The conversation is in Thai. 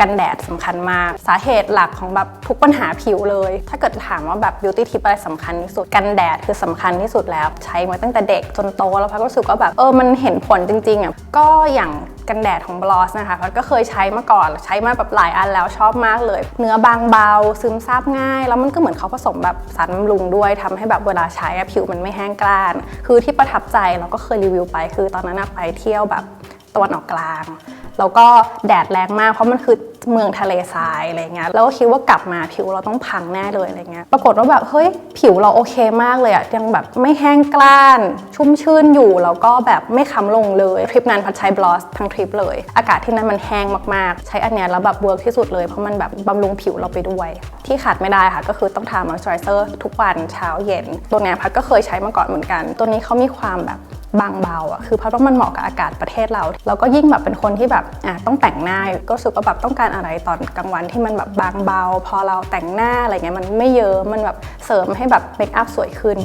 กันแดดสำคัญมาก สาเหตุหลักของแบบทุกปัญหาผิวเลย ถ้าเกิดถามว่าแบบ beauty tip อะไรสำคัญที่สุดกันแดดคือสำคัญที่สุดแล้ว ใช้มาตั้งแต่เด็กจนโต แล้วพัดก็รู้สึกว่าแบบเออมันเห็นผลจริงๆอะก็อย่างกันแดดของบลอสนะคะพัดก็เคยใช้มาก่อนใช้มาแบบหลายอันแล้วชอบมากเลย เนื้อบางเบา ซึมซาบง่าย แล้วมันก็เหมือนเขาผสมแบบสารบำรุงด้วยทำให้แบบเวลาใช้ผิวมันไม่แห้งกร้าน คือที่ประทับใจเราก็เคยรีวิวไป คือตอนนั้นไปเที่ยวแบบตะวันออกกลาง แล้วก็แดดแรงมาก เพราะมันคือเมืองทะเลทรายอะไรเงี้ยแล้วก็คิดว่ากลับมาผิวเราต้องพังแน่เลยอะไรเงี้ยปรากฏว่าแบบเฮ้ยผิวเราโอเคมากเลยอะยังแบบไม่แห้งกร้าน ชุ่มชื่นอยู่แล้วก็แบบไม่ค้ำลงเลยทริปนั้นพัดใช้บลอสทั้งทริปเลย อากาศที่นั่นมันแห้งมากๆ ใช้อันเนี้ยแล้วแบบเวิร์กที่สุดเลยเพราะมันแบบบำรุงผิวเราไปด้วย ที่ขาดไม่ได้ค่ะก็คือต้องทามอยส์เจอไรเซอร์ทุกวันเช้าเย็น ตัวเนี้ยพัดก็เคยใช้มาก่อนเหมือนกัน ตัวนี้เขามีความแบบ บางเบาอะคือเพราะว่ามันเหมาะกับอากาศประเทศเราแล้วก็ยิ่งแบบเป็นคนที่แบบอะต้องแต่งหน้าก็รู้สึกว่าแบบต้องการอะไรตอนกลางวันที่มันแบบบางเบา พอเราแต่งหน้าอะไรเงี้ยมันไม่เยอะมันแบบเสริมให้แบบเมคอัพสวยขึ้น